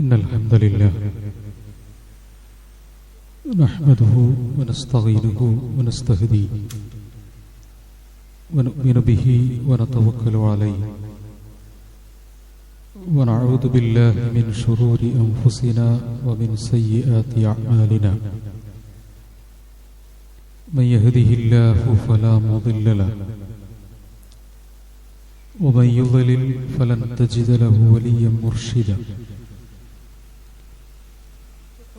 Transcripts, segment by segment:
إن الحمد لله نحمده ونستعينه ونستهديه ونؤمن به ونتوكل عليه ونعوذ بالله من شرور أنفسنا ومن سيئات أعمالنا من يهده الله فلا مضل له ومن يضلل فلن تجد له وليا مرشدا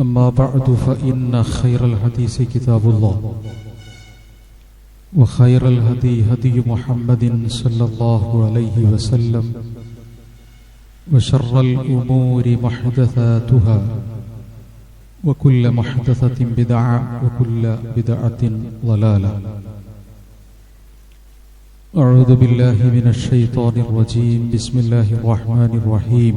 أما بعد فإن خير الحديث كتاب الله وخير الهدي هدي محمد صلى الله عليه وسلم وشر الأمور محدثاتها وكل محدثة بدعة وكل بدعة ضلالة. أعوذ بالله من الشيطان الرجيم. بسم الله الرحمن الرحيم.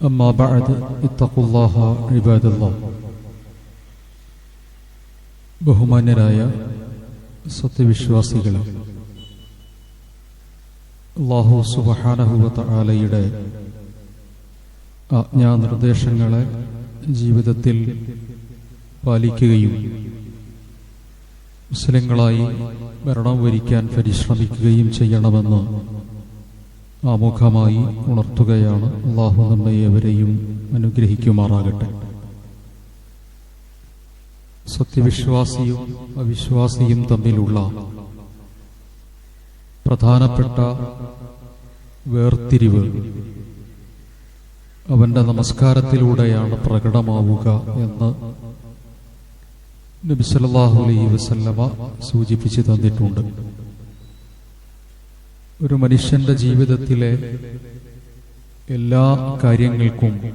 أما بعد اتقوا الله عباد الله ബഹുമാന്യരായ സത്യവിശ്വാസികളെ അള്ളാഹു സുബഹാനഹുവത്ത ആലയുടെ ആജ്ഞാനിർദ്ദേശങ്ങളെ ജീവിതത്തിൽ പാലിക്കുകയും മുസ്ലിങ്ങളായി ഭരണം വരിക്കാൻ പരിശ്രമിക്കുകയും ചെയ്യണമെന്ന് ആമുഖമായി ഉണർത്തുകയാണ്. അള്ളാഹു നമ്മെ എവരെയും അനുഗ്രഹിക്കുമാറാകട്ടെ. സത്യവിശ്വാസിയും അവിശ്വാസിയും തമ്മിലുള്ള പ്രധാനപ്പെട്ട വേർതിരിവ് അവന്റെ നമസ്കാരത്തിലൂടെയാണ് പ്രകടമാവുക എന്ന് നബിസല്ലാഹു അലൈഹി വസല്ലമ സൂചിപ്പിച്ചു തന്നിട്ടുണ്ട്. ഒരു മനുഷ്യന്റെ ജീവിതത്തിലെ എല്ലാ കാര്യങ്ങൾക്കും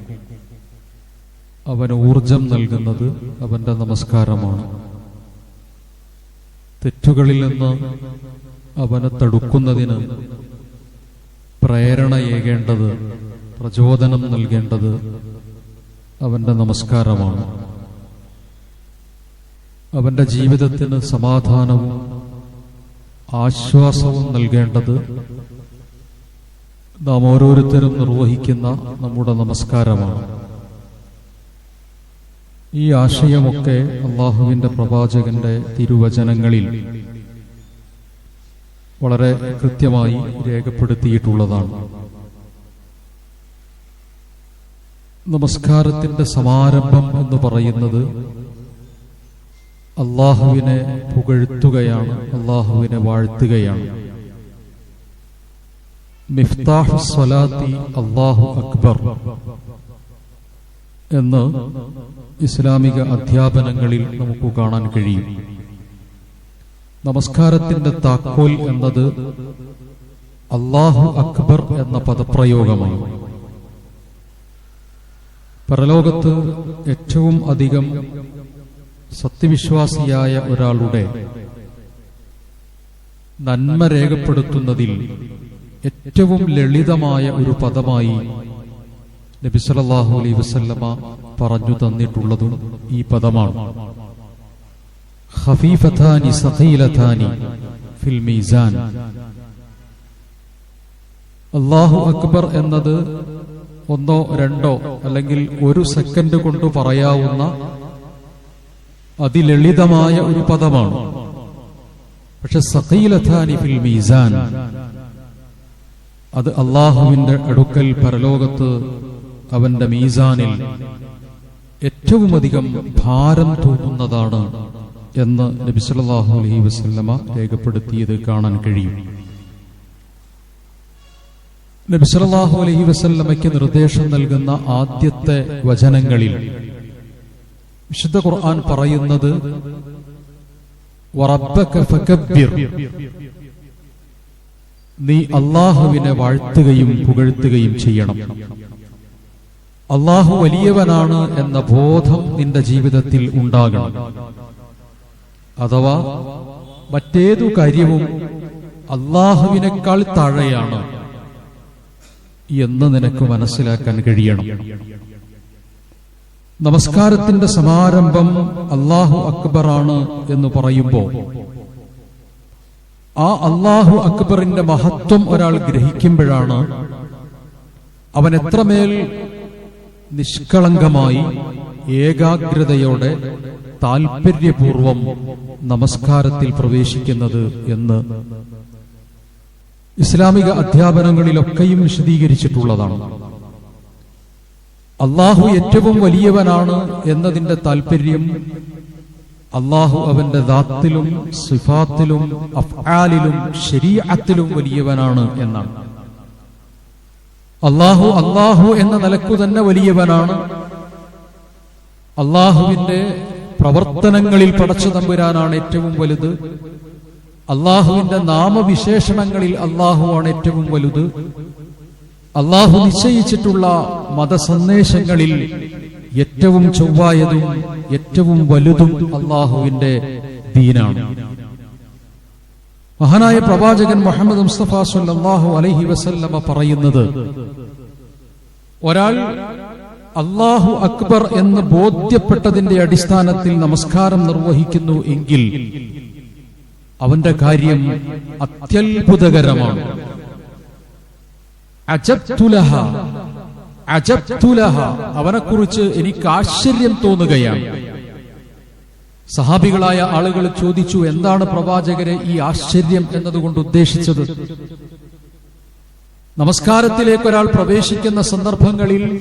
അവന് ഊർജം നൽകുന്നത് അവന്റെ നമസ്കാരമാണ്. തെറ്റുകളിൽ നിന്ന് അവനെ തടുക്കുന്നതിന് പ്രേരണയേകേണ്ടത് പ്രചോദനം നൽകേണ്ടത് അവന്റെ നമസ്കാരമാണ്. അവന്റെ ജീവിതത്തിന് സമാധാനവും ആശ്വാസവും നൽകേണ്ടത് നാം ഓരോരുത്തരും നിർവഹിക്കുന്ന നമ്മുടെ നമസ്കാരമാണ്. ഈ ആശയമൊക്കെ അള്ളാഹുവിന്റെ പ്രവാചകന്റെ തിരുവചനങ്ങളിൽ വളരെ കൃത്യമായി രേഖപ്പെടുത്തിയിട്ടുള്ളതാണ്. നമസ്കാരത്തിന്റെ സമാരംഭം എന്ന് പറയുന്നത് അള്ളാഹുവിനെ പുകഴ്ത്തുകയാണ് അള്ളാഹുവിനെ വാഴ്ത്തുകയാണ്. അള്ളാഹു അക്ബർ എന്ന് ഇസ്ലാമിക അധ്യാപനങ്ങളിൽ നമുക്ക് കാണാൻ കഴിയും. നമസ്കാരത്തിന്റെ താക്കോൽ എന്നത് അള്ളാഹു അക്ബർ എന്ന പദപ്രയോഗമാണ്. പരലോകത്ത് ഏറ്റവും അധികം സത്യവിശ്വാസിയായ ഒരാളുടെ നന്മ രേഖപ്പെടുത്തുന്നതിൽ ഏറ്റവും ലളിതമായ ഒരു പദമായി നബി സല്ലല്ലാഹു അലൈഹി വസല്ലമ പറഞ്ഞു തന്നിട്ടുള്ളതും ഈ പദമാണ്. അള്ളാഹു ഫിൽ മീസാൻ. അല്ലാഹു അക്ബർ എന്നത് ഒന്നോ രണ്ടോ അല്ലെങ്കിൽ ഒരു സെക്കൻഡ് കൊണ്ട് പറയാവുന്ന അതിലളിതമായ ഒരു പദമാണ്. പക്ഷെ സഖീലഥാനി ഫിൽ മീസാൻ അത് അള്ളാഹുവിന്റെ അടുക്കൽ പരലോകത്ത് അവന്റെ മീസാനിൽ ഏറ്റവുമധികം ഭാരം തോന്നുന്നതാണ് എന്ന് നബി സല്ലല്ലാഹു അലൈഹി വസല്ലമ രേഖപ്പെടുത്തിയത് കാണാൻ കഴിയും. നബി സല്ലല്ലാഹു അലൈഹി വസല്ലമയ്ക്ക് നിർദ്ദേശം നൽകുന്ന ആദ്യത്തെ വചനങ്ങളിൽ വിശുദ്ധ ഖുർആൻ പറയുന്നത് നീ അള്ളാഹുവിനെ വാഴ്ത്തുകയും പുകഴ്ത്തുകയും ചെയ്യണം. അള്ളാഹു വലിയവനാണ് എന്ന ബോധം നിന്റെ ജീവിതത്തിൽ ഉണ്ടാകണം. അഥവാ മറ്റേതു കാര്യവും അള്ളാഹുവിനേക്കാൾ താഴെയാണ് എന്ന് നിനക്ക് മനസ്സിലാക്കാൻ കഴിയണം. നമസ്കാരത്തിന്റെ സമാരംഭം അള്ളാഹു അക്ബറാണ് എന്ന് പറയുമ്പോൾ ആ അള്ളാഹു അക്ബറിന്റെ മഹത്വം ഒരാൾ ഗ്രഹിക്കുമ്പോഴാണ് അവൻ എത്രമേൽ നിഷ്കളങ്കമായി ഏകാഗ്രതയോടെ താൽപര്യപൂർവം നമസ്കാരത്തിൽ പ്രവേശിക്കുന്നത് എന്ന് ഇസ്ലാമിക അധ്യാപനങ്ങളിലൊക്കെയും വിശദീകരിച്ചിട്ടുള്ളതാണ്. അള്ളാഹു ഏറ്റവും വലിയവനാണ് എന്നതിന്റെ താല്പര്യം അള്ളാഹു അവന്റെ ദാത്തിലും സിഫാത്തിലും അഫ്ആലിലും ശരീഅത്തിലും വലിയവനാണ് എന്നാണ്. അള്ളാഹു അള്ളാഹു എന്ന നിലക്കു തന്നെ വലിയവനാണ്. അള്ളാഹുവിന്റെ പ്രവർത്തനങ്ങളിൽ പടച്ചു തമ്പുരാനാണ് ഏറ്റവും വലുത്. അള്ളാഹുവിന്റെ നാമവിശേഷണങ്ങളിൽ അള്ളാഹുവാണ് ഏറ്റവും വലുത്. അള്ളാഹു നിശ്ചയിച്ചിട്ടുള്ള മതസന്ദേശങ്ങളിൽ ഏറ്റവും ചൊവ്വായതും ഏറ്റവും വലുതും അള്ളാഹുവിന്റെ ദീനാണ്. മഹാനായ പ്രവാചകൻ മുഹമ്മദ് മുസ്തഫ സല്ലല്ലാഹു അലൈഹി വസല്ലമ പറയുന്നത് ഒരാൾ അള്ളാഹു അക്ബർ എന്ന് ബോധ്യപ്പെട്ടതിന്റെ അടിസ്ഥാനത്തിൽ നമസ്കാരം നിർവഹിക്കുന്നു എങ്കിൽ അവന്റെ കാര്യം അത്യത്ഭുതകരമാണ്. അജബ്തുലഹ. കുറിച്ച് എനിക്ക് ആശ്ചര്യം തോന്നുകയാണ്. സഹാബികളായ ആളുകൾ ചോദിച്ചു എന്താണ് പ്രവാചകരെ ഈ ആശ്ചര്യം എന്നതുകൊണ്ട് ഉദ്ദേശിച്ചത്? നമസ്കാരത്തിലേക്ക് ഒരാൾ പ്രവേശിക്കുന്ന സന്ദർഭങ്ങളിൽ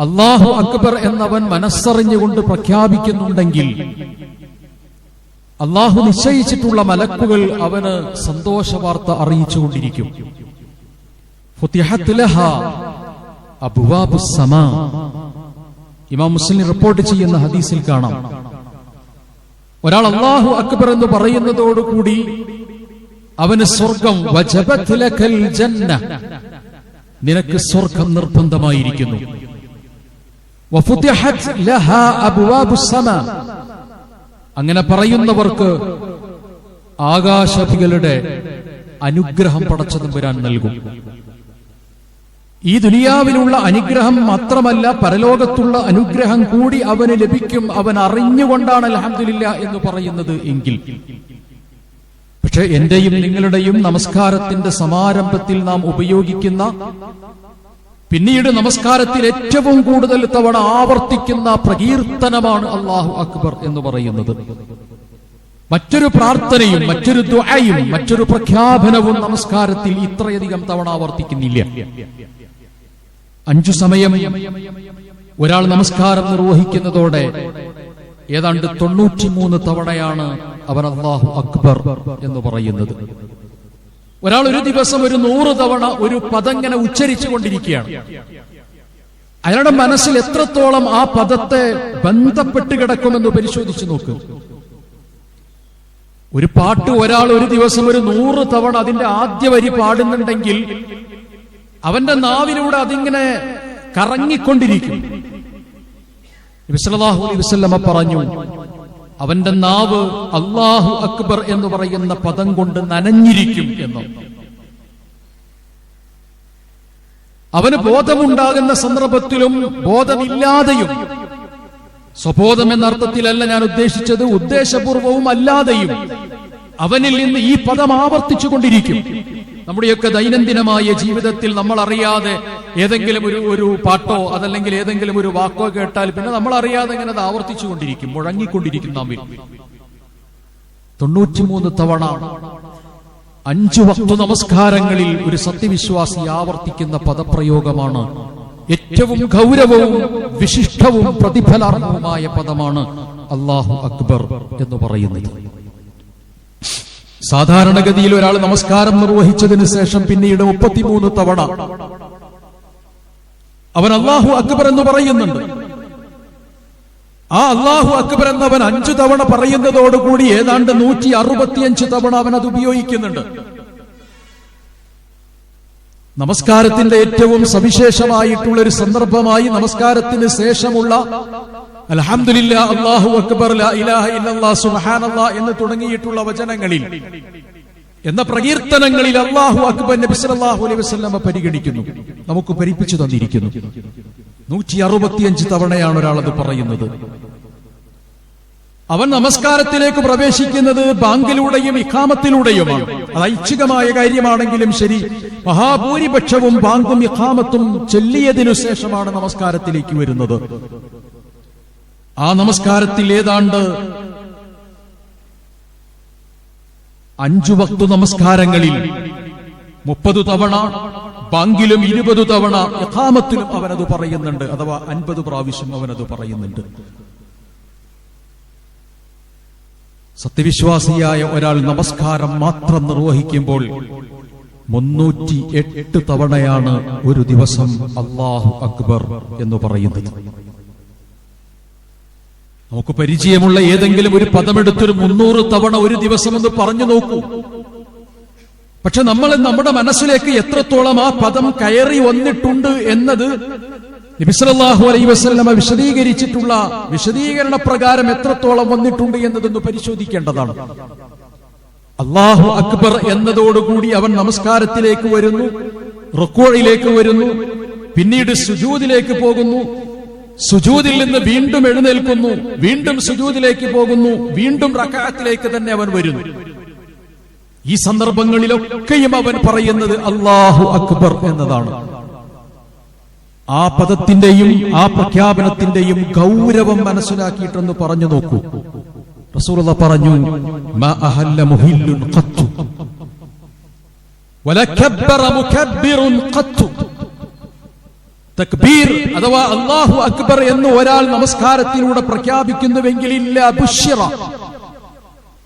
അള്ളാഹു അക്ബർ എന്നവൻ മനസ്സറിഞ്ഞുകൊണ്ട് പ്രഖ്യാപിക്കുന്നുണ്ടെങ്കിൽ അള്ളാഹു നിശ്ചയിച്ചിട്ടുള്ള മലക്കുകൾ അവന് സന്തോഷ വാർത്ത അറിയിച്ചുകൊണ്ടിരിക്കും ഇമാം മുസ്ലിം റിപ്പോർട്ട് ചെയ്യുന്ന ഹദീസിൽ കാണാം. ഒരാൾ അള്ളാഹു അക്ബർ എന്ന് പറയുന്നതോടുകൂടി അവന് സ്വർഗം നിനക്ക് സ്വർഗം നിർബന്ധമായിരിക്കുന്നു. അങ്ങനെ പറയുന്നവർക്ക് ആകാശഭികളുടെ അനുഗ്രഹം പടച്ചതും വരാൻ നൽകും. ഈ ദുനിയാവിലുള്ള അനുഗ്രഹം മാത്രമല്ല പരലോകത്തുള്ള അനുഗ്രഹം കൂടി അവന് ലഭിക്കും അവൻ അറിഞ്ഞുകൊണ്ടാണ് അലഹമില്ല എന്ന് പറയുന്നത് എങ്കിൽ. പക്ഷെ എന്റെയും നിങ്ങളുടെയും നമസ്കാരത്തിന്റെ സമാരംഭത്തിൽ നാം ഉപയോഗിക്കുന്ന പിന്നീട് നമസ്കാരത്തിൽ ഏറ്റവും കൂടുതൽ തവണ ആവർത്തിക്കുന്ന പ്രകീർത്തനമാണ് അള്ളാഹു അക്ബർ എന്ന് പറയുന്നത്. മറ്റൊരു പ്രാർത്ഥനയും മറ്റൊരു ദ്വയും മറ്റൊരു പ്രഖ്യാപനവും നമസ്കാരത്തിൽ ഇത്രയധികം തവണ ആവർത്തിക്കുന്നില്ല. അഞ്ചു സമയം ഒരാൾ നമസ്കാരം നിർവഹിക്കുന്നതോടെ ഏതാണ്ട് തൊണ്ണൂറ്റിമൂന്ന് തവണയാണ് അവൻ അള്ളാഹു അക്ബർ എന്ന് പറയുന്നത്. ഒരാൾ ഒരു ദിവസം ഒരു നൂറ് തവണ ഒരു പദങ്ങനെ ഉച്ചരിച്ചു കൊണ്ടിരിക്കുകയാണ്. അയാളുടെ മനസ്സിൽ എത്രത്തോളം ആ പദത്തെ ബന്ധപ്പെട്ട് കിടക്കുമെന്ന് പരിശോധിച്ചു നോക്കൂ. ഒരു പാട്ട് ഒരാൾ ഒരു ദിവസം ഒരു നൂറ് തവണ അതിന്റെ ആദ്യ വരി പാടുന്നുണ്ടെങ്കിൽ അവന്റെ നാവിലൂടെ അതിങ്ങനെ കറങ്ങിക്കൊണ്ടിരിക്കും. നബി സല്ലല്ലാഹു അലൈഹി വസല്ലമ പറഞ്ഞു അവന്റെ നാവ് അള്ളാഹു അക്ബർ എന്ന് പറയുന്ന പദം കൊണ്ട് നനഞ്ഞിരിക്കും എന്ന്. അവന് ബോധമുണ്ടാകുന്ന സന്ദർഭത്തിലും ബോധമില്ലാതെയും സ്വബോധം എന്ന അർത്ഥത്തിലല്ല ഞാൻ ഉദ്ദേശിച്ചത് ഉദ്ദേശപൂർവവും അല്ലാതെയും അവനിൽ നിന്ന് ഈ പദം ആവർത്തിച്ചു കൊണ്ടിരിക്കും നമ്മുടെയൊക്കെ ദൈനംദിനമായ ജീവിതത്തിൽ നമ്മൾ അറിയാതെ ഏതെങ്കിലും ഒരു ഒരു പാട്ടോ അതല്ലെങ്കിൽ ഏതെങ്കിലും ഒരു വാക്കോ കേട്ടാൽ പിന്നെ നമ്മൾ അറിയാതെ ഇങ്ങനെ അത് ആവർത്തിച്ചു കൊണ്ടിരിക്കും മുഴങ്ങിക്കൊണ്ടിരിക്കും നമ്മിൽ. തൊണ്ണൂറ്റിമൂന്ന് തവണ അഞ്ചു വക്തു നമസ്കാരങ്ങളിൽ ഒരു സത്യവിശ്വാസി ആവർത്തിക്കുന്ന പദപ്രയോഗമാണ്. ഏറ്റവും ഗൗരവവും വിശിഷ്ടവും പ്രതിഫലാർഹവുമായ പദമാണ് അള്ളാഹു അക്ബർ എന്ന് പറയുന്നത്. സാധാരണഗതിയിൽ ഒരാൾ നമസ്കാരം നിർവഹിച്ചതിന് ശേഷം പിന്നീട് മുപ്പത്തിമൂന്ന് തവണ അവൻ അള്ളാഹു അക്ബർ എന്ന് പറയുന്നുണ്ട്. ആ അള്ളാഹു അക്ബർ എന്നവൻ അഞ്ചു തവണ പറയുന്നതോടുകൂടി ഏതാണ്ട് നൂറ്റി അറുപത്തിയഞ്ച് തവണ അവൻ അത് ഉപയോഗിക്കുന്നുണ്ട്. നമസ്കാരത്തിന്റെ ഏറ്റവും സവിശേഷമായിട്ടുള്ള ഒരു സന്ദർഭമായി നമസ്കാരത്തിന് ശേഷമുള്ള അല്ലാഹു അക്ബർ എന്ന് തുടങ്ങിയിട്ടുള്ള വചനങ്ങളിൽ എന്ന പ്രകീർത്തനങ്ങളിൽ അള്ളാഹു അക്ബർ നബി സല്ലല്ലാഹു അലൈഹി പരിഗണിക്കുന്നു. നമുക്ക് പരിപ്പിച്ചു തന്നിരിക്കുന്നു. നൂറ്റി അറുപത്തിയഞ്ച് തവണയാണ് ഒരാൾ അത് പറയുന്നത്. അവൻ നമസ്കാരത്തിലേക്ക് പ്രവേശിക്കുന്നത് ബാങ്കിലൂടെയും ഇഖാമത്തിലൂടെയുമാണ്. അത് ഐച്ഛികമായ കാര്യമാണെങ്കിലും ശരി. മഹാഭൂരിപക്ഷവും ബാങ്കും ഇഖാമത്തും ചൊല്ലിയതിനു ശേഷമാണ് നമസ്കാരത്തിലേക്ക് വരുന്നത്. ആ നമസ്കാരത്തിൽ ഏതാണ്ട് അഞ്ചു വക്തു നമസ്കാരങ്ങളിൽ മുപ്പത് തവണ ബാങ്കിലും ഇരുപത് തവണ യഥാമത്തിലും അവനത് പറയുന്നുണ്ട് അഥവാ അൻപത് പ്രാവശ്യം അവനത് പറയുന്നുണ്ട്. സത്യവിശ്വാസിയായ ഒരാൾ നമസ്കാരം മാത്രം നിർവഹിക്കുമ്പോൾ മുന്നൂറ്റി എട്ട് തവണയാണ് ഒരു ദിവസം അള്ളാഹു അക്ബർ എന്ന് പറയുന്നത്. നമുക്ക് പരിചയമുള്ള ഏതെങ്കിലും ഒരു പദമെടുത്തൊരു മുന്നൂറ് തവണ ഒരു ദിവസം എന്ന് പറഞ്ഞു നോക്കൂ. പക്ഷെ നമ്മൾ നമ്മുടെ മനസ്സിലേക്ക് എത്രത്തോളം ആ പദം കയറി വന്നിട്ടുണ്ട് എന്നത് നബിസലാഹു അലൈ വസ്ലമ വിശദീകരിച്ചിട്ടുള്ള വിശദീകരണ പ്രകാരം എത്രത്തോളം വന്നിട്ടുണ്ട് എന്നതൊന്ന് പരിശോധിക്കേണ്ടതാണ്. അള്ളാഹു അക്ബർ എന്നതോടുകൂടി അവൻ നമസ്കാരത്തിലേക്ക് വരുന്നു റുക്കോഴിലേക്ക് വരുന്നു പിന്നീട് സുജൂദിലേക്ക് പോകുന്നു സുജൂദിൽ നിന്ന് വീണ്ടും എഴുന്നേൽക്കുന്നു വീണ്ടും സുജൂതിലേക്ക് പോകുന്നു വീണ്ടും റക്കാത്തിലേക്ക് തന്നെ അവൻ വരുന്നു. ഈ സന്ദർഭങ്ങളിലൊക്കെയും അവൻ പറയുന്നത് അള്ളാഹു അക്ബർ എന്നതാണ്. ആ പദത്തിന്റെയും ആ പ്രഖ്യാപനത്തിന്റെയും ഗൗരവം മനസ്സിലാക്കിയിട്ടെന്ന് പറഞ്ഞു നോക്കൂ. റസൂലുള്ള പറഞ്ഞു "മാ അഹല്ല മുഹില്ലുൻ ഖത്തു വലക്കബ്ബറ മുകബ്ബിറുൻ ഖത്തു." തക്ബീർ അഥവാ അള്ളാഹു അക്ബർ എന്ന് ഒരാൾ നമസ്കാരത്തിലൂടെ പ്രഖ്യാപിക്കുന്നുവെങ്കിൽ ഇല്ല ബുഷിറ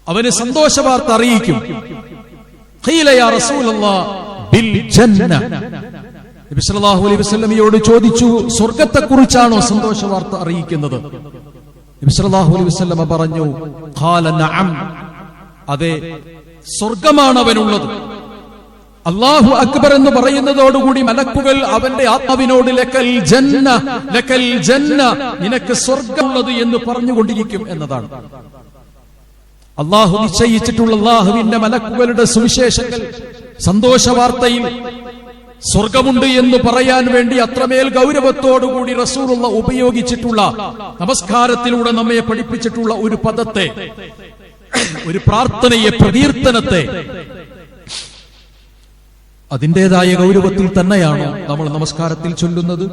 അവന് സന്തോഷ വാർത്ത അറിയിക്കും. ഖീല യാ റസൂലല്ലാഹ് ബിൽ ജന്ന. നബി സല്ലല്ലാഹു അലൈഹി ചോദിച്ചു സ്വർഗത്തെക്കുറിച്ചാണോ സന്തോഷ വാർത്ത അറിയിക്കുന്നത് അലൈഹി പറഞ്ഞു അതെ സ്വർഗമാണ് അവനുള്ളത് അള്ളാഹു അക്ബർ എന്ന് പറയുന്നതോടുകൂടി മലക്കുകൾ അവന്റെ ആത്മാവിനോട് ലക്കൽ ജന്ന ലക്കൽ ജന്ന നിനക്ക് സ്വർഗമുള്ളത് എന്ന് പറഞ്ഞുകൊണ്ടിരിക്കും എന്നതാണ്. അള്ളാഹു നിശ്ചയിച്ചിട്ടുള്ള അള്ളാഹുവിന്റെ മലക്കുകളുടെ സുവിശേഷങ്ങൾ സന്തോഷ വാർത്തയിൽ സ്വർഗമുണ്ട് എന്ന് പറയാൻ വേണ്ടി അത്രമേൽ ഗൗരവത്തോടുകൂടി റസൂറുള്ള ഉപയോഗിച്ചിട്ടുള്ള നമസ്കാരത്തിലൂടെ നമ്മെ പഠിപ്പിച്ചിട്ടുള്ള ഒരു പദത്തെ ഒരു പ്രാർത്ഥനയെ പ്രകീർത്തനത്തെ അതിന്റെതായ ഗൗരവത്തിൽ തന്നെയാണോ നമ്മൾ നമസ്കാരത്തിൽ ചൊല്ലുന്നത്.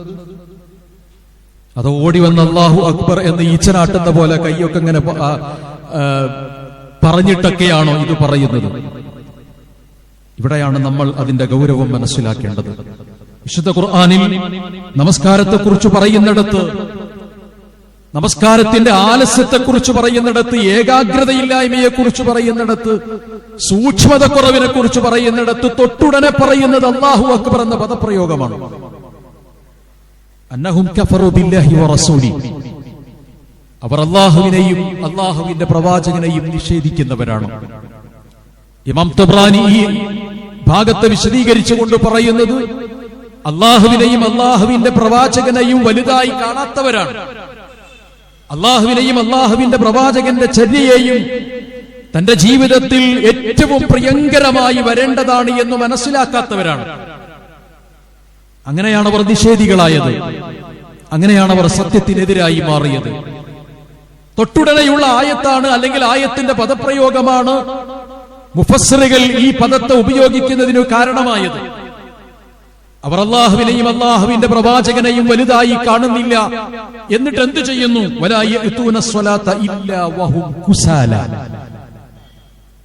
അത് ഓടി വന്ന അള്ളാഹു അക്ബർ എന്ന് ഈച്ചനാട്ടുന്ന പോലെ കൈയൊക്കെ ഇങ്ങനെ പറഞ്ഞിട്ടൊക്കെയാണോ ഇത് പറയുന്നത്. ഇവിടെയാണ് നമ്മൾ അതിന്റെ ഗൗരവം മനസ്സിലാക്കേണ്ടത്. വിശുദ്ധ ഖുർആാനിൽ നമസ്കാരത്തെക്കുറിച്ച് പറയുന്നിടത്ത് നമസ്കാരത്തിന്റെ ആലസ്യത്തെക്കുറിച്ച് പറയുന്നിടത്ത് ഏകാഗ്രതയില്ലായ്മയെ കുറിച്ച് പറയുന്നിടത്ത് സൂക്ഷ്മത കുറവിനെ കുറിച്ച് പറയുന്നിടത്ത് തൊട്ടുടനെ പറയുന്നത് അള്ളാഹു അക്ബർ എന്ന പദപ്രയോഗമാണ്. അവർ അള്ളാഹുവിനെയും അള്ളാഹുവിന്റെ പ്രവാചകനെയും നിഷേധിക്കുന്നവരാണ്. ഇമാം തബ്രാനി ഈ ഭാഗത്തെ വിശദീകരിച്ചുകൊണ്ട് പറയുന്നത് അള്ളാഹുവിനെയും അള്ളാഹുവിന്റെ പ്രവാചകനെയും വലുതായി കാണാത്തവരാണ്. അള്ളാഹുവിനെയും അള്ളാഹുവിന്റെ പ്രവാചകന്റെ ചര്യയെയും തന്റെ ജീവിതത്തിൽ ഏറ്റവും പ്രിയങ്കരമായി വരേണ്ടതാണ് എന്ന് മനസ്സിലാക്കാത്തവരാണ്. അങ്ങനെയാണ് അവർ നിഷേധികളായത്. അങ്ങനെയാണ് അവർ സത്യത്തിനെതിരായി മാറിയത്. തൊട്ടുടനെയുള്ള ആയത്താണ് അല്ലെങ്കിൽ ആയത്തിന്റെ പദപ്രയോഗമാണ് മുഫസ്സറുകൾ ഈ പദത്തെ ഉപയോഗിക്കുന്നതിനു കാരണമായത്. അവർ അള്ളാഹുവിനെയും അള്ളാഹുവിന്റെ പ്രവാചകനെയും വലുതായി കാണുന്നില്ല. എന്നിട്ട് എന്ത് ചെയ്യുന്നു?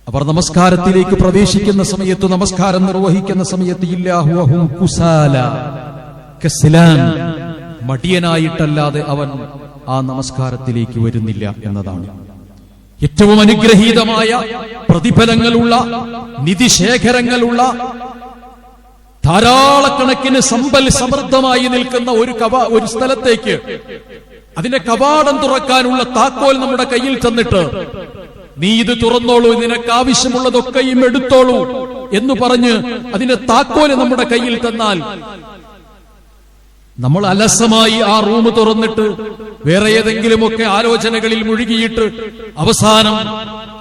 അവർ നമസ്കാരത്തിലേക്ക് പ്രവേശിക്കുന്ന സമയത്ത് നമസ്കാരം നിർവഹിക്കുന്ന സമയത്ത് കുസാല. മടിയനായിട്ടല്ലാതെ അവൻ ആ നമസ്കാരത്തിലേക്ക് വരുന്നില്ല എന്നതാണ്. ഏറ്റവും അനുഗ്രഹീതമായ പ്രതിഫലങ്ങളുള്ള നിധിശേഖരങ്ങളുള്ള ധാരാളക്കണക്കിന് സമ്പൽ സമൃദ്ധമായി നിൽക്കുന്ന ഒരു കവാ ഒരു സ്ഥലത്തേക്ക് അതിന്റെ കവാടം തുറക്കാനുള്ള താക്കോൽ നമ്മുടെ കയ്യിൽ തന്നിട്ട് നീ ഇത് തുറന്നോളൂ നിനക്ക് ആവശ്യമുള്ളതൊക്കെയും എടുത്തോളൂ എന്ന് പറഞ്ഞ് അതിന്റെ താക്കോൽ നമ്മുടെ കയ്യിൽ തന്നാൽ നമ്മൾ അലസമായി ആ റൂം തുറന്നിട്ട് വേറെ ഏതെങ്കിലുമൊക്കെ ആലോചനകളിൽ മുഴുകിയിട്ട് അവസാനം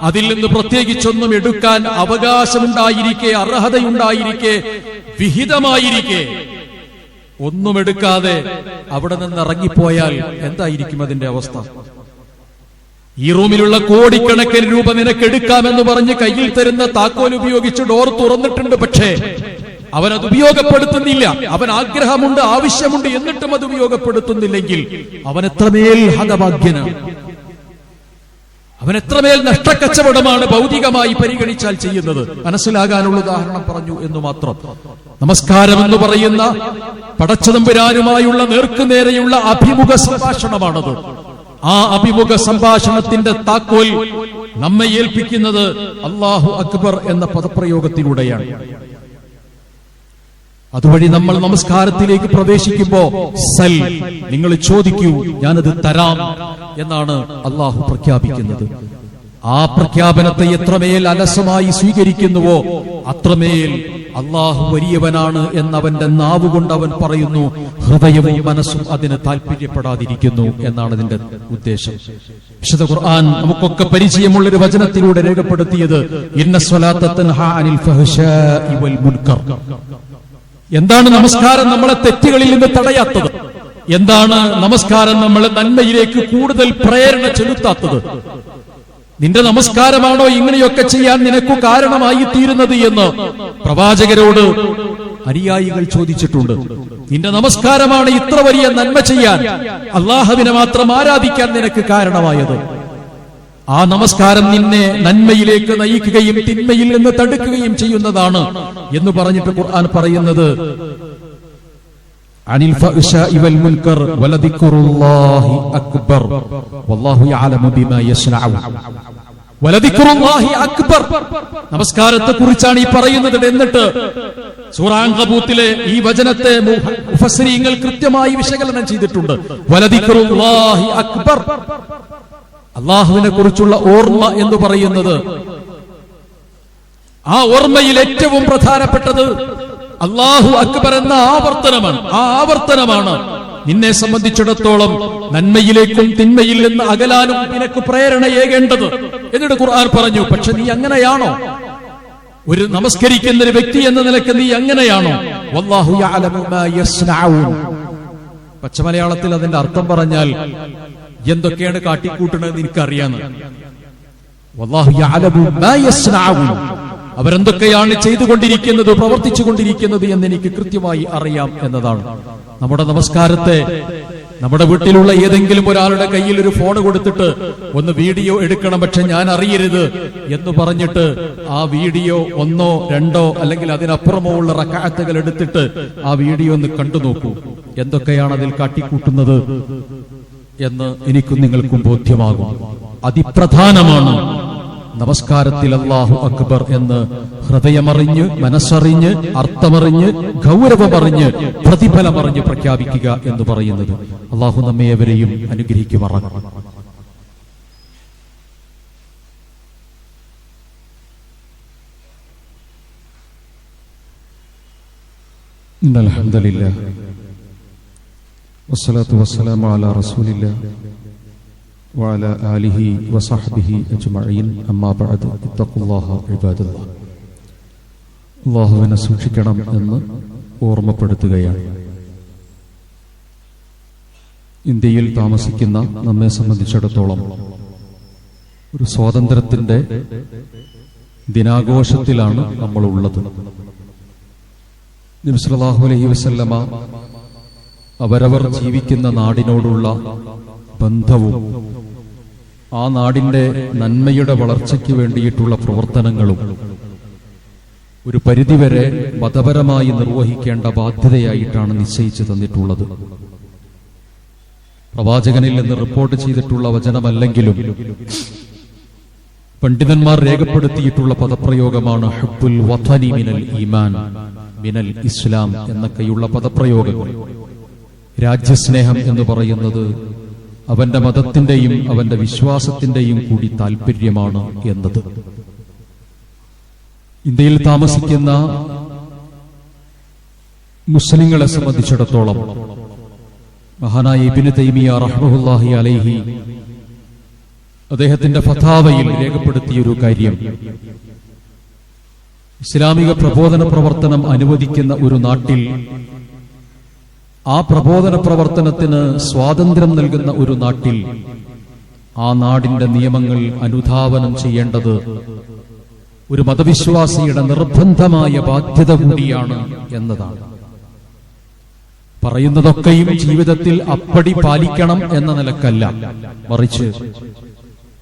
അതിൽ നിന്ന് പ്രത്യേകിച്ചൊന്നും എടുക്കാൻ അവകാശമുണ്ടായിരിക്കെ അർഹതയുണ്ടായിരിക്കെ വിഹിതമായിരിക്കെ ഒന്നും എടുക്കാതെ അവിടെ നിന്ന് ഇറങ്ങിപ്പോയാൽ എന്തായിരിക്കും അതിന്റെ അവസ്ഥ? ഈ റൂമിലുള്ള കോടിക്കണക്കിന് രൂപ നിനക്ക് എടുക്കാമെന്ന് പറഞ്ഞ് കയ്യിൽ തരുന്ന താക്കോൽ ഉപയോഗിച്ച് ഡോർ തുറന്നിട്ടുണ്ട് പക്ഷേ അവൻ അത് ഉപയോഗപ്പെടുത്തുന്നില്ല. അവൻ ആഗ്രഹമുണ്ട് ആവശ്യമുണ്ട് എന്നിട്ടും അത് ഉപയോഗപ്പെടുത്തുന്നില്ലെങ്കിൽ അവൻ എത്രമേൽ ഹതഭാഗ്യനാണ്? അവൻ എത്രമേൽ നഷ്ടക്കച്ചവടമാണ് ഭൗതികമായി പരിഗണിച്ചാൽ ചെയ്യുന്നത്? മനസ്സിലാകാനുള്ള ഉദാഹരണം പറഞ്ഞു എന്ന് മാത്രം. നമസ്കാരം എന്ന് പറയുന്ന പടച്ചതമ്പുരാനുമായുള്ള നേർക്കുനേരെയുള്ള അഭിമുഖ സംഭാഷണമാണത്. ആ അഭിമുഖ സംഭാഷണത്തിന്റെ താക്കോൽ നമ്മെ ഏൽപ്പിക്കുന്നത് അള്ളാഹു അക്ബർ എന്ന പദപ്രയോഗത്തിലൂടെയാണ്. അതുവഴി നമ്മൾ നമസ്കാരത്തിലേക്ക് പ്രവേശിക്കുമ്പോ സൽ നിങ്ങൾ ചോദിക്കൂ ഞാനത് തരാം എന്നാണ് അള്ളാഹു പ്രഖ്യാപിക്കുന്നത്. ആ പ്രഖ്യാപനത്തെ എത്രമേൽ അലസമായി സ്വീകരിക്കുന്നുവോ അത്രമേൽ അള്ളാഹു വലിയവനാണ് എന്നവന്റെ നാവ് കൊണ്ട് അവൻ പറയുന്നു ഹൃദയവും മനസ്സും അതിന് താല്പര്യപ്പെടാതിരിക്കുന്നു എന്നാണ് അതിന്റെ ഉദ്ദേശം. വിശുദ്ധ ഖുർആൻ നമുക്കൊക്കെ പരിചയമുള്ള ഒരു വചനത്തിലൂടെ രേഖപ്പെടുത്തിയത് ഇന്ന സ്വലാത്ത എന്താണ് നമസ്കാരം നമ്മളെ തെറ്റുകളിൽ നിന്ന് തടയാത്തത്? എന്താണ് നമസ്കാരം നമ്മളെ നന്മയിലേക്ക് കൂടുതൽ പ്രേരണ ചെലുത്താത്തത്? നിന്റെ നമസ്കാരമാണോ ഇങ്ങനെയൊക്കെ ചെയ്യാൻ നിനക്കു കാരണമായി തീരുന്നത് എന്ന് പ്രവാചകരോട് അനുയായികൾ ചോദിച്ചിട്ടുണ്ട്. നിന്റെ നമസ്കാരമാണ് ഇത്ര വലിയ നന്മ ചെയ്യാൻ അള്ളാഹുവിനെ മാത്രം ആരാധിക്കാൻ നിനക്ക് കാരണമായത്? ആ നമസ്കാരം നിന്നെ നന്മയിലേക്ക് നയിക്കുകയും തിന്മയിൽ നിന്ന് തടുക്കുകയും ചെയ്യുന്നതാണ് എന്ന് പറഞ്ഞിട്ട് ഖുർആൻ പറയുന്നത് ഫഹ്ശാഇ വൽ മുൻകർ വലദിക്റുല്ലാഹി അക്ബർ വല്ലാഹു യഅലമു ബിമാ യസ്നഊൻ വലദിക്റുല്ലാഹി അക്ബർ. നമസ്കാരത്തെ കുറിച്ചാണ് ഈ പറയുന്നത് എന്നിട്ട് സൂറാങ്കബൂത്തിലെ ഈ വചനത്തെ മുഫസ്സിരീങ്ങൾ കൃത്യമായി വിശകലനം ചെയ്തിട്ടുണ്ട്. വലദിക്റുല്ലാഹി അക്ബർ. അള്ളാഹുവിനെ കുറിച്ചുള്ള ഓർമ്മ എന്ന് പറയുന്നത് ആ ഓർമ്മയിൽ ഏറ്റവും പ്രധാനപ്പെട്ടത് അള്ളാഹു അക്ബർ എന്ന ആവർത്തനമാണ്. ആ ആവർത്തനമാണ്. നിന്നെ സംബന്ധിച്ചിടത്തോളം നന്മയിലേക്കും തിന്മയിൽ നിന്ന് അകലാനും നിനക്ക് പ്രേരണയേകേണ്ടത് എന്നിട്ട് ഖുർആൻ പറഞ്ഞു പക്ഷെ നീ അങ്ങനെയാണോ? ഒരു നമസ്കരിക്കുന്ന ഒരു വ്യക്തി എന്ന നിലയ്ക്ക് നീ അങ്ങനെയാണോ? വല്ലാഹു യഅലമു മാ യസ്നഊൻ. പച്ചമലയാളത്തിൽ അതിന്റെ അർത്ഥം പറഞ്ഞാൽ എന്തൊക്കെയാണ് കാട്ടിക്കൂട്ടുന്നത് എനിക്കറിയാന്ന്. അവരെന്തൊക്കെയാണ് ചെയ്തുകൊണ്ടിരിക്കുന്നത് പ്രവർത്തിച്ചു കൊണ്ടിരിക്കുന്നത് എന്ന് എനിക്ക് കൃത്യമായി അറിയാം എന്നതാണ്. നമ്മുടെ നമസ്കാരത്തെ നമ്മുടെ വീട്ടിലുള്ള ഏതെങ്കിലും ഒരാളുടെ കയ്യിൽ ഒരു ഫോൺ കൊടുത്തിട്ട് ഒന്ന് വീഡിയോ എടുക്കണം പക്ഷെ ഞാൻ അറിയരുത് എന്ന് പറഞ്ഞിട്ട് ആ വീഡിയോ ഒന്നോ രണ്ടോ അല്ലെങ്കിൽ അതിനപ്പുറമോ ഉള്ള റക്കാത്തുകൾ എടുത്തിട്ട് ആ വീഡിയോ ഒന്ന് കണ്ടു നോക്കൂ. എന്തൊക്കെയാണ് അതിൽ കാട്ടിക്കൂട്ടുന്നത്? എന്ന് എനിക്കും നിങ്ങൾക്കും ബോധ്യമാകും അതിപ്രധാനമാണ് നമസ്കാരത്തിൽ അള്ളാഹു അക്ബർ എന്ന് ഹൃദയമറിഞ്ഞ് മനസ്സറിഞ്ഞ് അർത്ഥമറിഞ്ഞ് ഗൗരവമറിഞ്ഞ് പ്രതിഫലമറിഞ്ഞ് പ്രഖ്യാപിക്കുക എന്ന് പറയുന്നത് അള്ളാഹു നമ്മെ എവരെയും അനുഗ്രഹിക്കുമാറാണ് إن الحمد لله والصلاة والسلام على رسول الله وعلى آله وصحبه أجمعين أما بعد اتقوا الله عباد الله അള്ളാഹുവിനെ സൂക്ഷിക്കണം എന്ന് ഓർമ്മപ്പെടുത്തുകയാണ് ഇന്ത്യയിൽ താമസിക്കുന്ന നമ്മെ സംബന്ധിച്ചിടത്തോളം ഒരു സ്വാതന്ത്ര്യത്തിന്റെ ദിനാഘോഷത്തിലാണ് നമ്മൾ ഉള്ളത് നബിസ്വല്ലാഹു അലൈഹി വസല്ലമ അവരവർ ജീവിക്കുന്ന നാടിനോടുള്ള ബന്ധവും ആ നാടിന്റെ നന്മയുടെ വളർച്ചയ്ക്ക് വേണ്ടിയിട്ടുള്ള പ്രവർത്തനങ്ങളും ഒരു പരിധിവരെ മതപരമായി നിർവഹിക്കേണ്ട ബാധ്യതയായിട്ടാണ് നിശ്ചയിച്ചു തന്നിട്ടുള്ളത്. പ്രവാചകനിൽ നിന്ന് റിപ്പോർട്ട് ചെയ്തിട്ടുള്ള വചനമല്ലെങ്കിലും പണ്ഡിതന്മാർ രേഖപ്പെടുത്തിയിട്ടുള്ള പദപ്രയോഗമാണ് ഹബ്ബുൽ വഥനി മിനൽ ഈമാൻ മിനൽ ഇസ്ലാം എന്നൊക്കെയുള്ള പദപ്രയോഗങ്ങൾ. രാജ്യസ്നേഹം എന്ന് പറയുന്നത് അവന്റെ മതത്തിന്റെയും അവന്റെ വിശ്വാസത്തിന്റെയും കൂടി താല്പര്യമാണ് എന്നത്. ഇന്ത്യയിൽ താമസിക്കുന്ന മുസ്ലിങ്ങളെ സംബന്ധിച്ചിടത്തോളം മഹാനായ ഇബിന് തൈമിയ റഹ്മുല്ലാഹി അലൈഹി അദ്ദേഹത്തിന്റെ ഫതാവയിൽ രേഖപ്പെടുത്തിയൊരു കാര്യം. ഇസ്ലാമിക പ്രബോധന പ്രവർത്തനം അനുവദിക്കുന്ന ഒരു നാട്ടിൽ ആ പ്രബോധന പ്രവർത്തനത്തിന് സ്വാതന്ത്ര്യം നൽകുന്ന ഒരു നാട്ടിൽ ആ നാടിന്റെ നിയമങ്ങൾ അനുധാവനം ചെയ്യേണ്ടത് ഒരു മതവിശ്വാസിയുടെ നിർബന്ധമായ ബാധ്യത കൂടിയാണ് എന്നതാണ്. പറയുന്നതൊക്കെയും ജീവിതത്തിൽ അപ്പടി പാലിക്കണം എന്ന നിലക്കല്ല. മറിച്ച്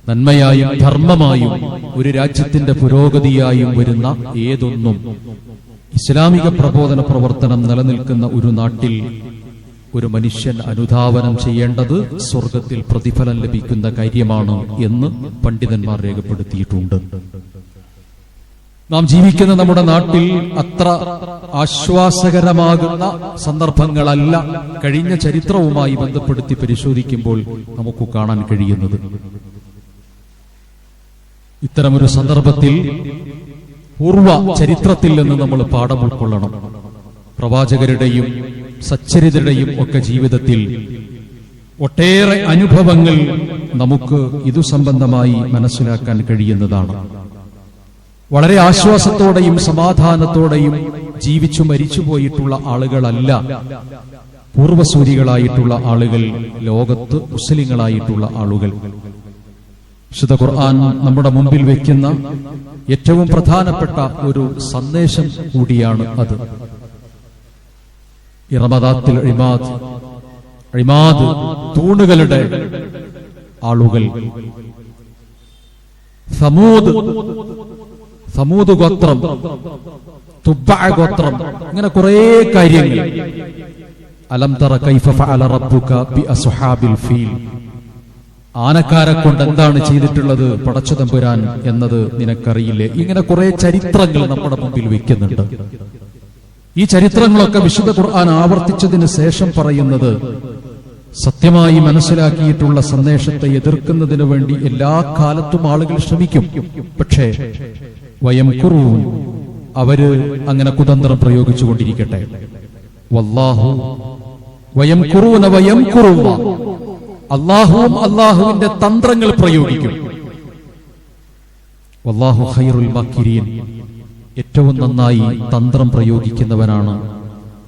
നന്മയായും ധർമ്മമായും ഒരു രാജ്യത്തിന്റെ പുരോഗതിയായും വരുന്ന ഏതൊന്നും ഇസ്ലാമിക പ്രബോധന പ്രവർത്തനം നിലനിൽക്കുന്ന ഒരു നാട്ടിൽ ഒരു മനുഷ്യൻ അനുധാവനം ചെയ്യേണ്ടത് സ്വർഗത്തിൽ പ്രതിഫലം ലഭിക്കുന്ന കാര്യമാണ് എന്ന് പണ്ഡിതന്മാർ രേഖപ്പെടുത്തിയിട്ടുണ്ട്. നാം ജീവിക്കുന്ന നമ്മുടെ നാട്ടിൽ അത്ര ആശ്വാസകരമാകുന്ന സന്ദർഭങ്ങളല്ല കഴിഞ്ഞ ചരിത്രവുമായി ബന്ധപ്പെടുത്തി പരിശോധിക്കുമ്പോൾ നമുക്ക് കാണാൻ കഴിയുന്നത്. ഇത്തരമൊരു സന്ദർഭത്തിൽ പൂർവ ചരിത്രത്തിൽ നിന്ന് നമ്മൾ പാഠം ഉൾക്കൊള്ളണം. പ്രവാചകരുടെയും സച്ചരിതരുടെയും ഒക്കെ ജീവിതത്തിൽ ഒട്ടേറെ അനുഭവങ്ങൾ നമുക്ക് ഇതു സംബന്ധമായി മനസ്സിലാക്കാൻ കഴിയുന്നതാണ്. വളരെ ആശ്വാസത്തോടെയും സമാധാനത്തോടെയും ജീവിച്ചു മരിച്ചു പോയിട്ടുള്ള ആളുകളല്ല പൂർവസൂരികളായിട്ടുള്ള ആളുകൾ ലോകത്ത് മുസ്ലിങ്ങളായിട്ടുള്ള ആളുകൾ. വിശുദ്ധ ഖുർആൻ നമ്മുടെ മുമ്പിൽ വെക്കുന്ന ഏറ്റവും പ്രധാനപ്പെട്ട ഒരു സന്ദേശം കൂടിയാണ് അത്. ഇറമദാത്തിൽ റിമാദ് റിമാദ് തൂണുകളുടെ ആളുകൾ. സമൂത് സമൂത് ഗോത്രം ഗോത്രം ഇങ്ങനെ കുറെ കാര്യങ്ങൾ. അലം തറ കൈഫ ഫഅല റബ്ബുക ബി അസ്ഹാബിൽ ഫീൽ. ആനക്കാരെ കൊണ്ട് എന്താണ് ചെയ്തിട്ടുള്ളത്? പടച്ചു തമ്പുരാൻ എന്നത് നിനക്കറിയില്ലേ? ഇങ്ങനെ കുറെ ചരിത്രങ്ങൾ നമ്മുടെ മുമ്പിൽ വെക്കുന്നുണ്ട്. ഈ ചരിത്രങ്ങളൊക്കെ വിശുദ്ധ ഖുർആൻ ആവർത്തിച്ചതിന് ശേഷം പറയുന്നത് സത്യമായി മനസ്സിലാക്കിയിട്ടുള്ള സന്ദേശത്തെ എതിർക്കുന്നതിന് വേണ്ടി എല്ലാ കാലത്തും ആളുകൾ ശ്രമിക്കും. പക്ഷേ വയം കുറവും അവർ അങ്ങനെ കുതന്ത്രം പ്രയോഗിച്ചുകൊണ്ടിരിക്കട്ടെ. വല്ലാഹു വയം കുറൂന വയം കുറൂവ അള്ളാഹുവും അള്ളാഹുവിന്റെ തന്ത്രങ്ങൾ പ്രയോഗിക്കും. വല്ലാഹു ഖൈറുൽ ബക്കിരിയൻ ഏറ്റവും നന്നായി തന്ത്രം പ്രയോഗിക്കുന്നവനാണ്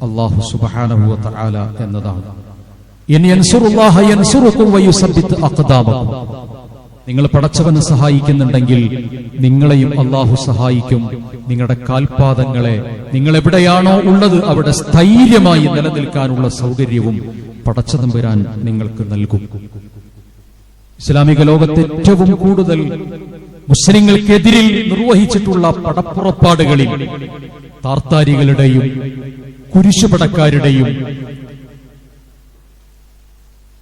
അള്ളാഹു സുബ്ഹാനഹു വ തആല എന്നതാണ് നിങ്ങൾ പടച്ചവനെ സഹായിക്കുന്നുണ്ടെങ്കിൽ നിങ്ങളെയും അള്ളാഹു സഹായിക്കും. നിങ്ങളുടെ കാൽപാദങ്ങളെ നിങ്ങൾ എവിടെയാണോ ഉള്ളത് അവിടെ സ്ഥൈര്യമായി നിലനിൽക്കാനുള്ള സൗകര്യവും പടച്ചതമ്പുരാൻ നിങ്ങൾക്ക് നൽകും. ഇസ്ലാമിക ലോകത്ത് ഏറ്റവും കൂടുതൽ മുസ്ലിങ്ങൾക്കെതിരിൽ നിർവഹിച്ചിട്ടുള്ള പടപ്പുറപ്പാടുകളിൽ താർത്താരികളുടെയും കുരിശുപടക്കാരുടെയും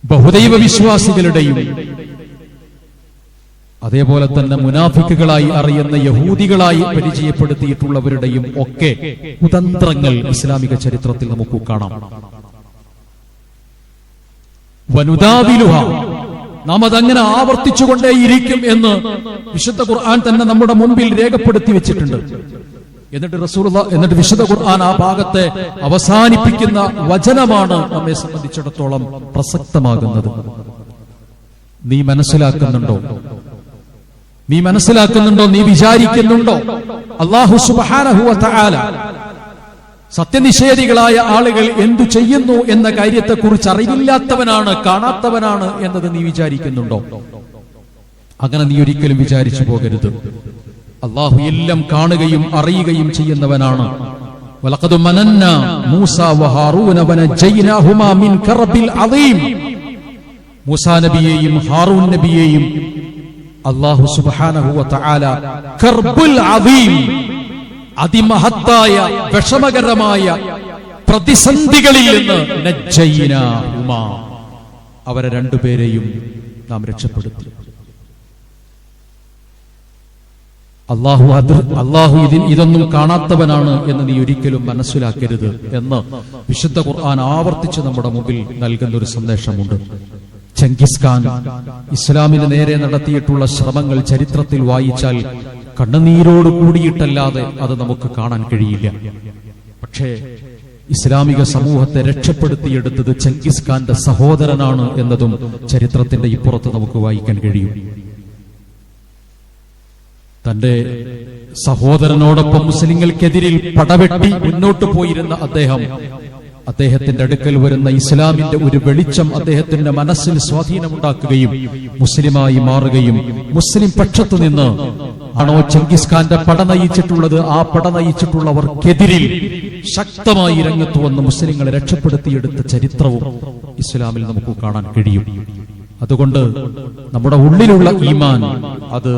ബഹുദൈവ വിശ്വാസികളുടെയും അതേപോലെ തന്നെ മുനാഫിക്കുകളായി അറിയുന്ന യഹൂദികളായി പരിചയപ്പെടുത്തിയിട്ടുള്ളവരുടെയും ഒക്കെ കുതന്ത്രങ്ങൾ ഇസ്ലാമിക ചരിത്രത്തിൽ നമുക്ക് കാണാം. വനുദാവിലുഹ. നാം അതങ്ങനെ ആവർത്തിച്ചുകൊണ്ടേയിരിക്കും എന്ന് വിശുദ്ധ ഖുർആൻ തന്നെ നമ്മുടെ മുമ്പിൽ രേഖപ്പെടുത്തി വെച്ചിട്ടുണ്ട്. എന്നിട്ട് റസൂലുള്ള എന്നിട്ട് വിശുദ്ധ ഖുർആൻ ആ ഭാഗത്തെ അവസാനിപ്പിക്കുന്ന വചനമാണ് നമ്മെ സംബന്ധിച്ചിടത്തോളം പ്രസക്തമാകുന്നത്. നീ മനസ്സിലാക്കുന്നുണ്ടോ? നീ മനസ്സിലാക്കുന്നുണ്ടോ? നീ വിചാരിക്കുന്നുണ്ടോ? അള്ളാഹു സുബാനഹുവ സത്യനിഷേധികളായ ആളുകൾ എന്തു ചെയ്യുന്നു എന്ന കാര്യത്തെക്കുറിച്ച് അറിവില്ലാത്തവനാണ് കാണാത്തവനാണ് എന്നത് നീ വിചാരിക്കുന്നുണ്ടോ? അങ്ങനെ നീ ഒരിക്കലും വിചാരിച്ചു പോകരുത്. അള്ളാഹു എല്ലാം കാണുകയും അറിയുകയും ചെയ്യുന്നവനാണ്. മൂസ നബിയെയും ഹാറൂൻ നബിയെയും അള്ളാഹു അതിമഹത്തായ വിഷമകരമായ പ്രതിസന്ധികളിൽ നിന്ന് നജ്ജയ്നാഹുമാ. അവരെ രണ്ടുപേരെയും നാം രക്ഷപ്പെടുത്തി അള്ളാഹു അത് അള്ളാഹു ഇതിൽ ഇതൊന്നും കാണാത്തവനാണ് എന്ന് നീ ഒരിക്കലും മനസ്സിലാക്കരുത് എന്ന് വിശുദ്ധ ഖുർആൻ ആവർത്തിച്ച് നമ്മുടെ മുമ്പിൽ നൽകുന്ന ഒരു സന്ദേശമുണ്ട് ചെങ്കിസ് ഖാൻ ഇസ്ലാമിന് നേരെ നടത്തിയിട്ടുള്ള ശ്രമങ്ങൾ ചരിത്രത്തിൽ വായിച്ചാൽ കണ്ണുനീരോട് കൂടിയിട്ടല്ലാതെ അത് നമുക്ക് കാണാൻ കഴിയില്ല. പക്ഷേ ഇസ്ലാമിക സമൂഹത്തെ രക്ഷപ്പെടുത്തിയെടുത്തത് ചെങ്കിസ് ഖാന്റെ സഹോദരനാണ് എന്നതും ചരിത്രത്തിന്റെ ഇപ്പുറത്ത് നമുക്ക് വായിക്കാൻ കഴിയും. തന്റെ സഹോദരനോടൊപ്പം മുസ്ലിങ്ങൾക്കെതിരിൽ പടവെട്ടി മുന്നോട്ട് പോയിരുന്ന അദ്ദേഹം അദ്ദേഹത്തിന്റെ അടുക്കൽ വരുന്ന ഇസ്ലാമിന്റെ ഒരു വെളിച്ചം അദ്ദേഹത്തിന്റെ മനസ്സിൽ സ്വാധീനമുണ്ടാക്കുകയും മുസ്ലിമായി മാറുകയും മുസ്ലിം പക്ഷത്തു നിന്ന് ആണോ ചെങ്കിസ് ഖാന്റെ പട നയിച്ചിട്ടുള്ളത്? ആ പട നയിച്ചിട്ടുള്ളവർക്കെതിരിൽ ശക്തമായി രംഗത്ത് വന്ന് മുസ്ലിങ്ങളെ രക്ഷപ്പെടുത്തിയെടുത്ത ചരിത്രവും ഇസ്ലാമിൽ നമുക്ക് കാണാൻ കഴിയും. അതുകൊണ്ട് നമ്മുടെ ഉള്ളിലുള്ള ഈമാൻ അത്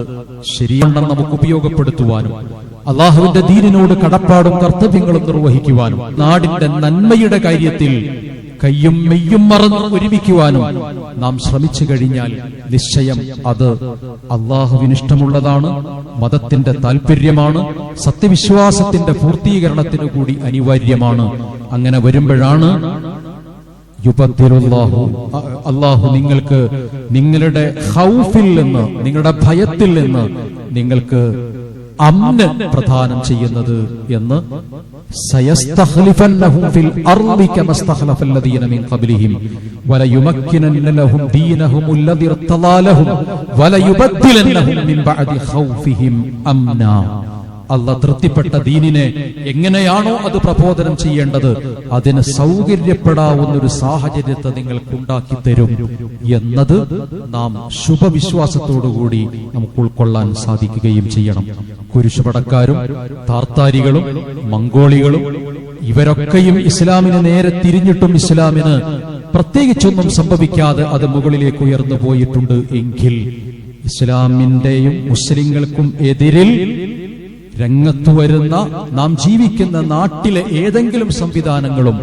ശരിയാണെന്ന് നമുക്ക് ഉപയോഗപ്പെടുത്തുവാനും അള്ളാഹുവിന്റെ ദീനിനോട് കടപ്പാടും കർത്തവ്യങ്ങളും നിർവഹിക്കുവാനും നാടിന്റെ നന്മയുടെ കാര്യത്തിൽ കയ്യും മെയ്യും മറന്ന് ഒരുമിക്കുവാനും നാം ശ്രമിച്ചു കഴിഞ്ഞാൽ നിശ്ചയം അത് അള്ളാഹുവിന് ഇഷ്ടമുള്ളതാണ് മതത്തിന്റെ താല്പര്യമാണ് സത്യവിശ്വാസത്തിന്റെ പൂർത്തീകരണത്തിനു കൂടി അനിവാര്യമാണ്. അങ്ങനെ വരുമ്പോഴാണ് അ- അള്ളാഹു നിങ്ങൾക്ക് നിങ്ങളുടെ ഹൗഫിൽ നിന്ന് നിങ്ങളുടെ ഭയത്തിൽ നിന്ന് നിങ്ങൾക്ക് അമ്ന് പ്രദാനം ചെയ്യുന്നത് എന്ന് സയസ്തഖ്ലിഫന്നഹും ഫിൽ അല്ല തൃപ്തിപ്പെട്ട ദീനിനെ എങ്ങനെയാണോ അത് പ്രബോധനം ചെയ്യേണ്ടത് അതിന് സൗകര്യപ്പെടാവുന്ന ഒരു സാഹചര്യത്തെ നിങ്ങൾക്ക് ഉണ്ടാക്കി തരും. എന്നത് നാം ശുഭവിശ്വാസത്തോടുകൂടി നമുക്ക് ഉൾക്കൊള്ളാൻ സാധിക്കുകയും ചെയ്യണം. കുരിശുപടക്കാരും താർത്താരികളും മംഗോളികളും ഇവരൊക്കെയും ഇസ്ലാമിന് നേരെ തിരിഞ്ഞിട്ടും ഇസ്ലാമിന് പ്രത്യേകിച്ചൊന്നും സംഭവിക്കാതെ അത് മുകളിലേക്ക് ഉയർന്നു പോയിട്ടുണ്ട് എങ്കിൽ ഇസ്ലാമിന്റെയും മുസ്ലിങ്ങൾക്കും എതിരിൽ രംഗത്ത് വരുന്ന നാം ജീവിക്കുന്ന നാട്ടിലെ ഏതെങ്കിലും സംവിധാനങ്ങളും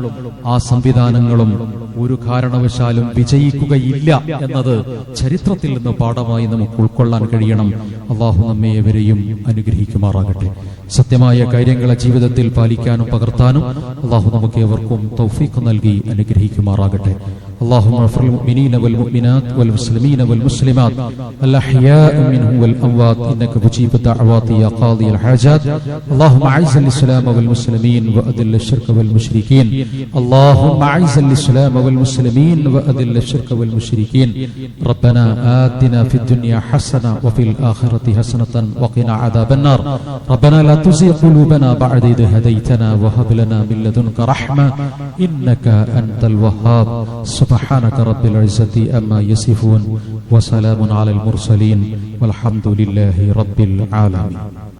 ആ സംവിധാനങ്ങളും ഒരു കാരണവശാലും വിജയിക്കുകയില്ല എന്നത് ചരിത്രത്തിൽ നിന്ന് പാഠമായി നമുക്ക് ഉൾക്കൊള്ളാൻ കഴിയണം. അള്ളാഹു നമ്മയെവരെയും അനുഗ്രഹിക്കുമാറാകട്ടെ. സത്യമായ കാര്യങ്ങളെ ജീവിതത്തിൽ പാലിക്കാനും പകർത്താനും അള്ളാഹു നമുക്ക് ഏവർക്കും തൗഫീഖ് നൽകി അനുഗ്രഹിക്കുമാറാകട്ടെ اللهم اغفر للمؤمنين والمؤمنات والمسلمين والمسلمات الأحياء منهم والأموات إنك مجيب الدعوات يا قاضي الحاجات اللهم أعز الإسلام والمسلمين وأذل الشرك والمشركين اللهم أعز الإسلام والمسلمين وأذل الشرك والمشركين ربنا آتنا في الدنيا حسنة وفي الآخرة حسنة وقنا عذاب النار ربنا لا تزغ قلوبنا بعد إذ هديتنا وهب لنا من لدنك رحمة إنك أنت الوهاب. سبحانك رب العزة أما يصفون وسلام على المرسلين والحمد لله رب العالمين.